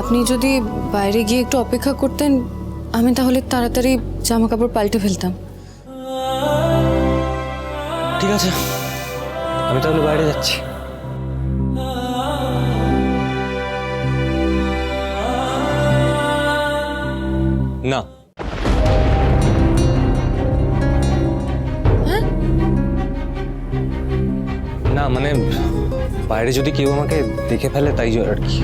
আপনি যদি বাইরে গিয়ে একটু অপেক্ষা করতেন আমি তাহলে তাড়াতাড়ি জামা কাপড় পাল্টে ফেলতাম। ঠিক আছে আমি তাহলে বাইরে যাচ্ছি। না। না মানে বাইরে যদি কেউ আমাকে দেখে ফেলে তাই আর কি।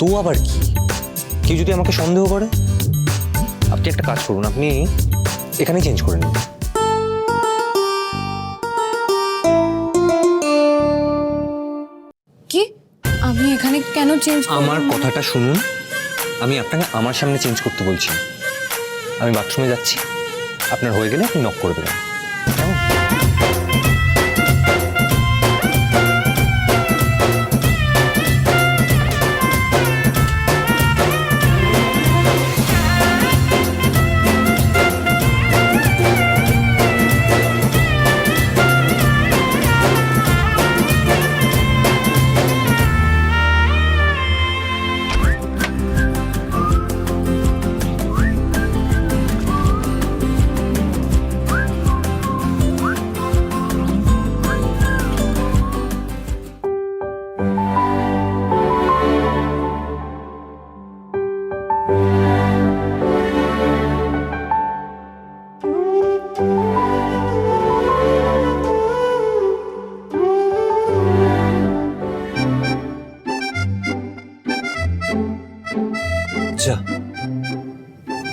তো আবার কি? কেউ যদি আমাকে সন্দেহ করে? আপনি একটা কাজ করুন আপনি এখানেই চেঞ্জ করে নিন। কি? আমি এখানে কেন চেঞ্জ আমার কথাটা শুনুন। আমি আপনাকে আমার সামনে চেঞ্জ করতে বলছি। আমি বাথরুমে যাচ্ছি। আপনার হয়ে গেলে আপনি নক করে দেবেন।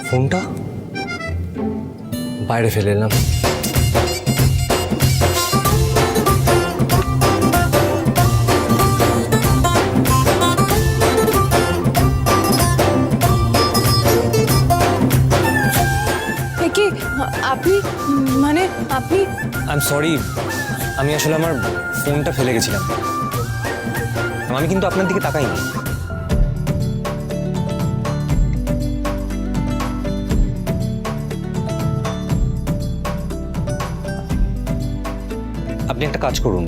ফোনটা বাইরে ফেলে এলাম। আপনি? আই এম সরি আমি আসলে আমার ফোনটা ফেলে গেছিলাম। আমি কিন্তু আপনার দিকে তাকাইনি। আপনি একটা কাজ করুন।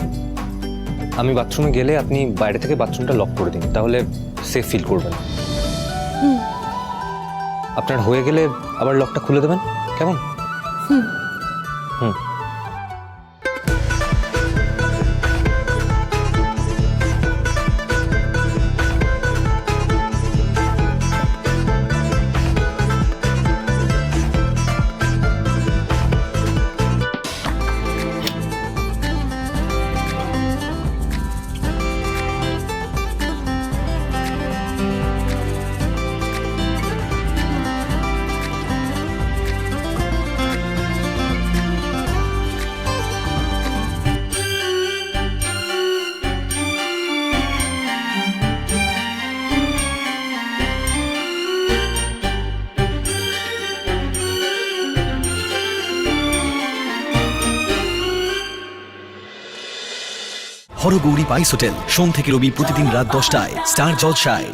আমি বাথরুমে গেলে আপনি বাইরে থেকে বাথরুমটা লক করে দিন তাহলে সেফ ফিল করবেন। আপনার হয়ে গেলে আবার লকটা খুলে দেবেন? কেমন? হুম। 嗯。হরগৌরী পাইস হোটেল। সোম থেকে রবি প্রতিদিন রাত দশটায়। স্টার জলসায়।